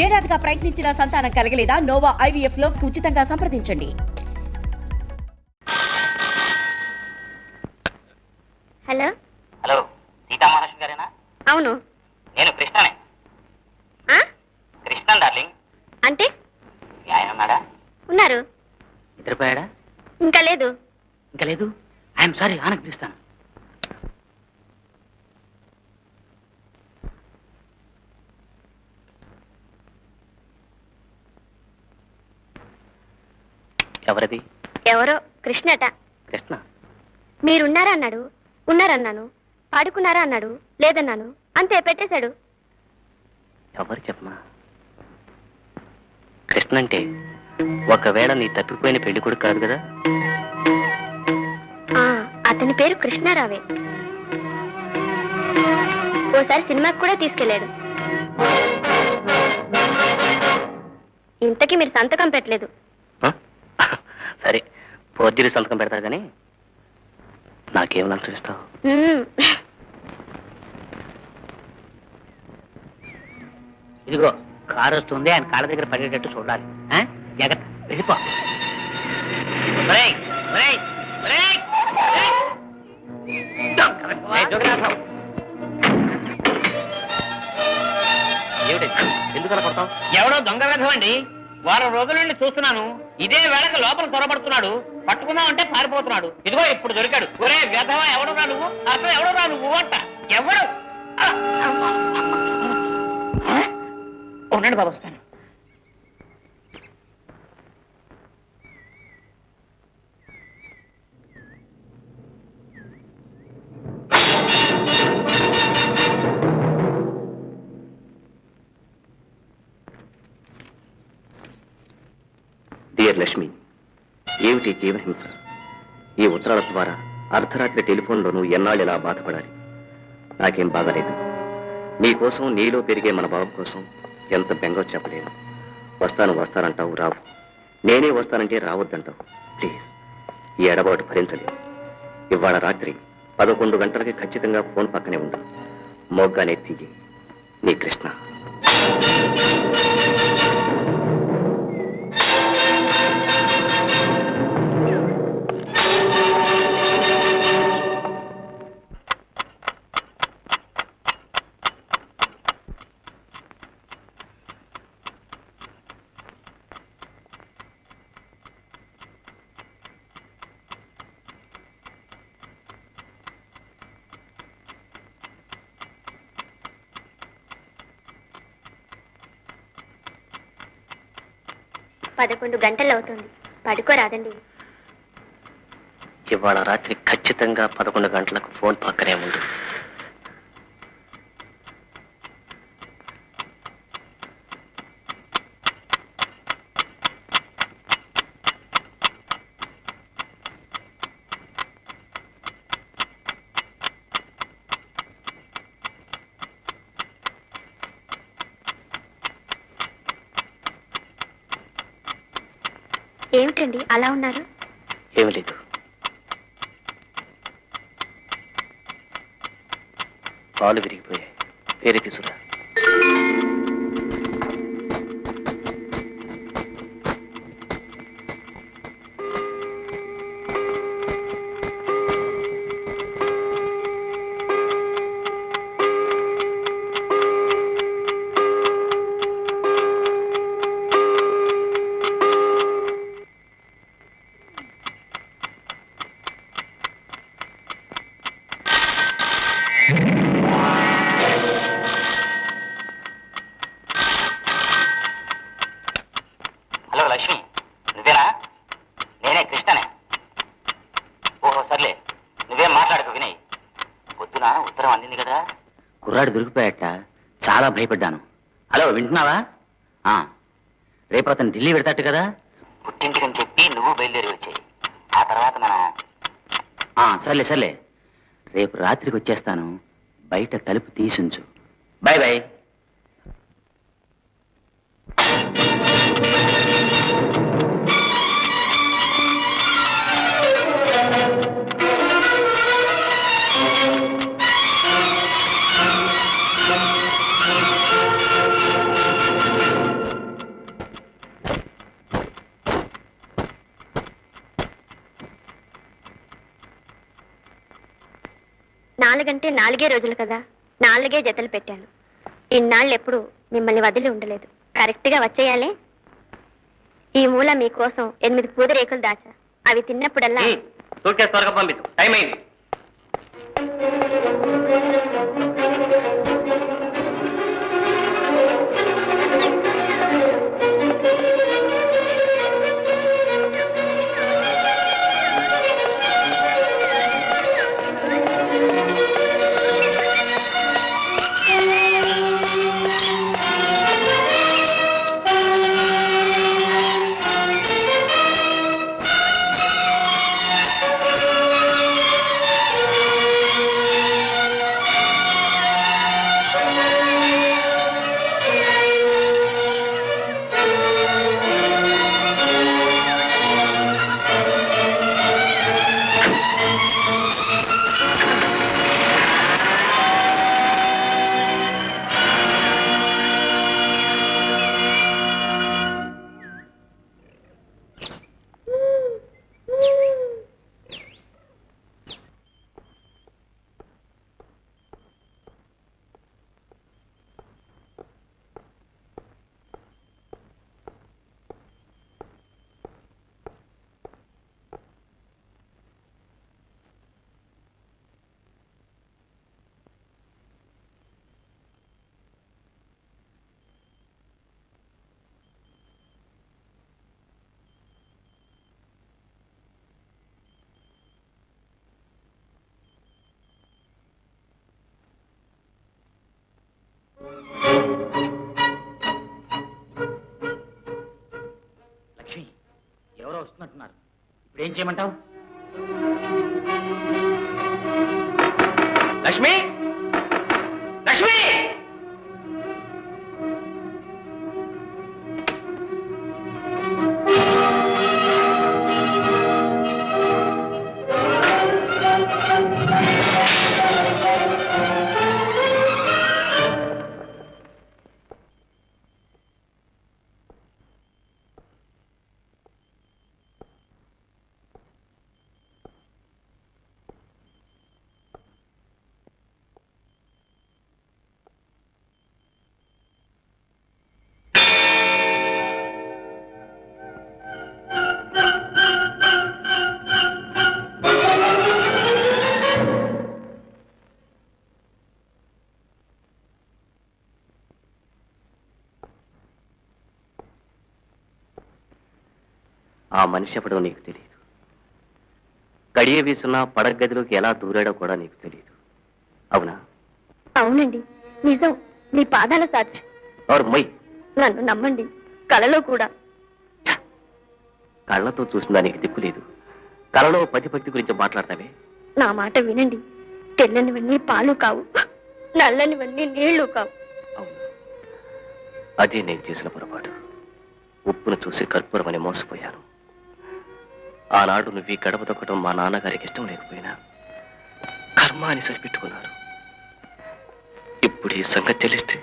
ఏడాదిగా ప్రయత్నించిన సంతానం కలగలేదా? నోవా ఐవీఎఫ్లో ఉచితంగా సంప్రదించండి. హలో? హలో సీతామహాలక్ష్మి గారేనా? అవును. నేను కృష్ణనే. ఆ? కృష్ణన్ డార్లింగ్. అంటే? మీ ఆయన ఉన్నాడా? ఉన్నారు. నిద్రపోయాడా? ఇంకా లేదు. ఇంకా లేదు? ఐఎమ్ సారీ ఆనకు పిలుస్తాను ఎవరిది? ఎవరో? కృష్ణట. కృష్ణ. మీరున్నారా అన్నాడు? ఉన్నారన్నాను. పాడుకున్నారా అన్నాడు? లేదన్నాను. అంతే పెట్టేశాడు. ఎవరు చెప్పమా? కృష్ణ అంటే ఒకవేళ నీ తప్పిపోయిన పెళ్ళి కూడా కాదు కదా? ఆ, అతని పేరు కృష్ణారావే. ఓసారి సినిమాకి కూడా తీసుకెళ్ళాడు. ఇంతకీ మీరు సంతకం పెట్టలేదు. ఆ? సరే పోర్జరీ సంతకం పెడతా కానీ నాకేం లంచం మ్మ్. ఇదిగో కారు వస్తుంది ఆయన కాళ్ళ దగ్గర పడేటట్టు చూడాలి ఆ? జాగ్రత్త వెళ్ళిపో ఒరేయ్, ఒరేయ్, ఒరేయ్, ఒరేయ్! ఏయ్, జోగినాథరావు. ఏమిటి ఎందుకు అలా కొడతావు ఎవడో దొంగ వ్యధం అండి వారం రోజుల నుండి చూస్తున్నాను ఇదే వేళకు లోపల చొరబడుతున్నాడు. పట్టుకుందాం అంటే పారిపోతున్నాడు. ఇదిగో ఇప్పుడు దొరికాడు. ఒరే వ్యధవా ఎవడురా నువ్వు? అసలు ఎవడురా నువ్వు అంట. ఎవడు? ఉండండి బాబు వస్తాను. పేరు లక్ష్మి. ఏమిటి జీవహింస? ఈ ఉత్తరాల ద్వారా అర్ధరాత్రి టెలిఫోన్లోనూ ఎన్నాళ్ళు ఇలా బాధపడాలి? నాకేం బాగలేదు నీకోసం నీలో పెరిగే మన బాబు కోసం ఎంత బెంగో చెప్పలేను. వస్తాను వస్తానంటావు రావు. నేనే వస్తానంటే రావద్దంటావు. ప్లీజ్ ఈ ఎడబాటు భరించలేదు. ఇవాళ రాత్రి పదకొండు గంటలకి ఖచ్చితంగా ఫోన్ పక్కనే ఉండు. మోగ్గానే తీయి నీ కృష్ణ. పదకొండు గంటలు అవుతుంది. పడుకోరాదండి. ఇవాళ రాత్రి ఖచ్చితంగా పదకొండు గంటలకు ఫోన్ పక్కనే ఉంది ఏమిటండి అలా ఉన్నారు? ఏమి లేదు పాలు విరిగిపోయాయి. వేరే తీసుకురా కుర్రాడు దొరికిపోయాట చాలా భయపడ్డాను. హలో వింటున్నావా? ఆ, రేపు అతను ఢిల్లీ పెడతాడు కదా? పుట్టింటికని చెప్పి నువ్వు బయలుదేరి వచ్చాయి. ఆ తర్వాత మనం సర్లే సర్లే. రేపు రాత్రికి వచ్చేస్తాను. బయట తలుపు తీసుంచు బాయ్ బాయ్ నాలుగే రోజులు కదా. నాలుగే జతలు పెట్టాను. ఇన్నాళ్ళు ఎప్పుడు మిమ్మల్ని వదిలి ఉండలేదు. కరెక్ట్గా వచ్చేయాలే. ఈ మూల మీకోసం ఎనిమిది పూదరేకులు దాచా. అవి తిన్నప్పుడల్లా సూట్ కేసు త్వరగా పంపించు టైం అయింది. ఏం చేయమంటావు? ఆ మనిషి ఎవడో నీకు తెలియదు గడియ వీసున్న పడగ గదిలోకి ఎలా దూరాడో కూడా నీకు తెలియదు అవునా? అవునండి. నిజం. మీ పాదాల సాక్షి. ఎవరు? మొయ్ నన్ను నమ్మండి. కలలో కూడా. కళ్ళతో చూసిన దానికి దిక్కు లేదు. కళలో పతిభక్తి గురించి మాట్లాడతావే? నా మాట వినండి. తెల్లనివన్నీ పాలు కావు. నల్లనివన్నీ నీళ్ళు కావు. అవును. అదే నేను చేసిన పొరపాటు. ఉప్పును చూసి కర్పూరమని మోసపోయాను. ఆనాడు నువ్వు ఈ గడప తొక్కడం మా నాన్నగారికి ఇష్టం లేకపోయినా కర్మ అని సరిపెట్టుకున్నారు. ఇప్పుడు ఈ సంగతి తెలిస్తే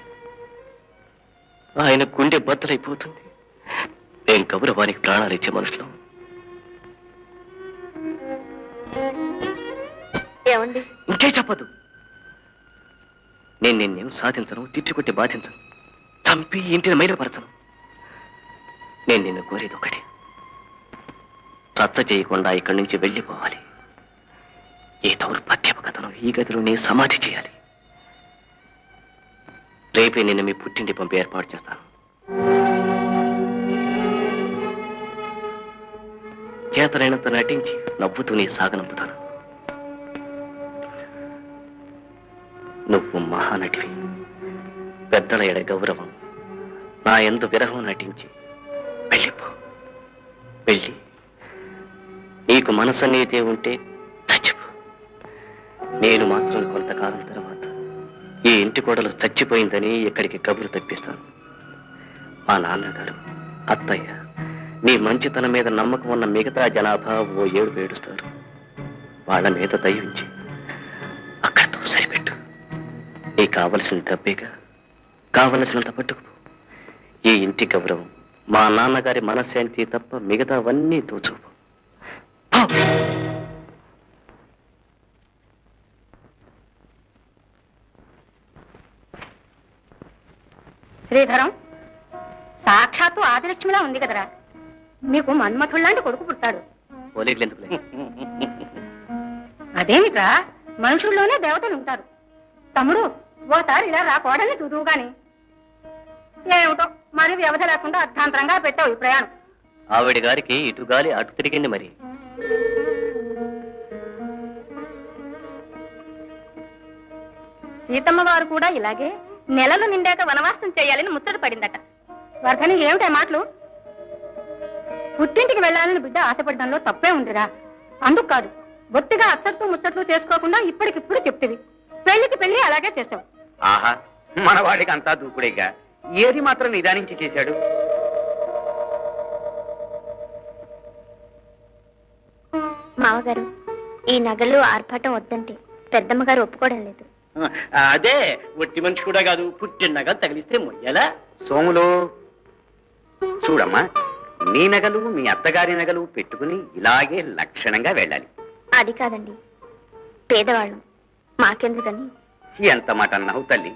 ఆయన గుండె బద్దలైపోతుంది. నేను గౌరవానికి ప్రాణాలు ఇచ్చే మనుషులు. ఏమండి? ఇంకే చెప్పదు. నేను నిన్నేం సాధించను తిట్టుకొట్టి బాధించను చంపి ఇంటిని మైలపరచను. నేను నిన్ను కోరేది ఒకటి. రచ్చ చేయకుండా ఇక్కడి నుంచి వెళ్ళిపోవాలి. ఈ దౌర్భాగ్యపు కథను ఈ గదిలో నేను సమాధి చేయాలి. రేపే నేను మీ పుట్టింటి పంపి ఏర్పాటు చేస్తాను. చేతనైనంత నటించి నవ్వుతూ నీ సాగనంపుతాను. నువ్వు మహానటివి. పెద్దల ఎడ గౌరవం. నా ఎందు విరహం నటించి వెళ్ళిపో. వెళ్ళి నీకు మనసు అనేది ఉంటే చచ్చిపో. నేను మాత్రం కొంతకాలం తర్వాత ఈ ఇంటి కోడలు చచ్చిపోయిందని ఇక్కడికి కబురు తప్పిస్తాను. మా నాన్నగారు అత్తయ్య నీ మంచితనం మీద నమ్మకం ఉన్న మిగతా జనాభా ఓ ఏడు ఏడుస్తారు వాళ్ళ మీద దయించి అక్కడితో సరిపెట్టు. నీకు కావలసిన డబ్బేగా కావలసినంత పట్టుకుపో. ఈ ఇంటి గౌరవం మా నాన్నగారి మనశ్శాంతి తప్ప మిగతావన్నీ దోచుకుపో. శ్రీధరం సాక్షాత్తు ఆదిలక్ష్మిలా ఉంది కదరా. మీకు మన్మథుల్లాంటి కొడుకు పుడతాడు. అదేమిట్రా? మనుషుల్లోనే దేవతలు ఉంటారు. తమ్ముడు ఓసారి ఇలా రాకూడని చూదువు గాని. ఏమిటో మరి వ్యవధి లేకుండా అర్థాంతరంగా పెట్టావు ఈ ప్రయాణం. ఆవిడ గారికి ఇటు గాలి అటు తిరిగింది మరి. సీతమ్మ వారు కూడా ఇలాగే నెలలు నిండాక వనవాసం చేయాలని ముచ్చట పడిందట. వర్ధని ఏమిటా మాటలు? పుట్టింటికి వెళ్ళాలని బిడ్డ ఆశపడడంలో తప్పే ఉందిరా. అందుకు కాదు బొత్తిగా అత్తట్టు ముచ్చట్లు చేసుకోకుండా ఇప్పటికిప్పుడు చెప్తివి. పెళ్ళికి పెళ్ళి అలాగే చేసావు ఆహా మనవాడికి అంతా దూకుడేగా. ఏది మాత్రం నిదానించి చేశాడు? మావగారు ఈ నగలు ఆర్భాటం వద్దంటే పెద్దమ్మ గారు ఒప్పుకోవడం లేదు. అదే ఒట్టి మనిషి కూడా కాదు పుట్టినగా తగిలిస్తే మొయ్యాలా? సోములు చూడమ్మా నీ నగలు మీ అత్తగారి నగలు పెట్టుకుని ఇలాగే లక్షణంగా వెళ్ళాలి. అది కాదండి పేదవాళ్ళం మాకెందుకని? ఎంత మాట అన్నావు తల్లి?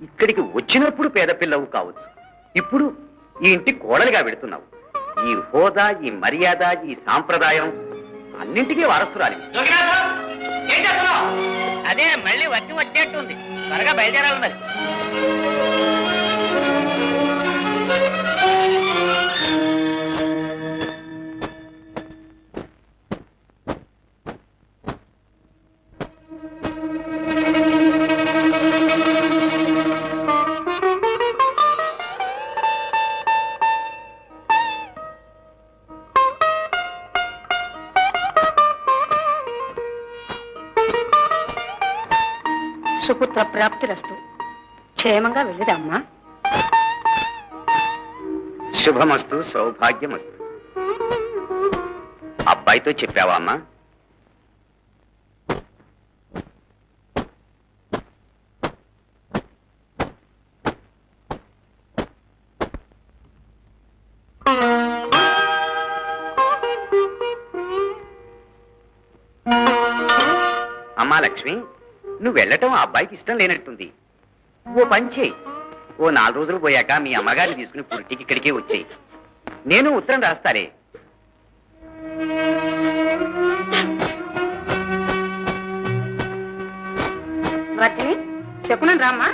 ఇక్కడికి వచ్చినప్పుడు పేద పిల్లవు కావచ్చు. ఇప్పుడు ఈ ఇంటి కోడలిగా పెడుతున్నావు ఈ హోదా ఈ మర్యాద ఈ సాంప్రదాయం అన్నింటికీ వారసురాలి. అదే మళ్ళీ వచ్చి వచ్చేట్టుంది త్వరగా బయలుదేరాలి మరి. ప్రాప్తిరస్తు. క్షేమంగా వెళ్ళిదమ్మా శుభమస్తు సౌభాగ్యమస్తు. అబ్బాయితో చెప్పావా అమ్మా? అమ్మా లక్ష్మి. నువ్వు వెళ్ళటం ఆ అబ్బాయికి ఇష్టం లేనట్టుంది. ఓ పంచే ఓ నాలుగు రోజులు పోయాక మీ అమ్మగారిని తీసుకుని పుట్టికి ఇక్కడికే వచ్చేయి. నేను ఉత్తరం రాస్తారే వర్తిని చెప్పునని రామ్మా?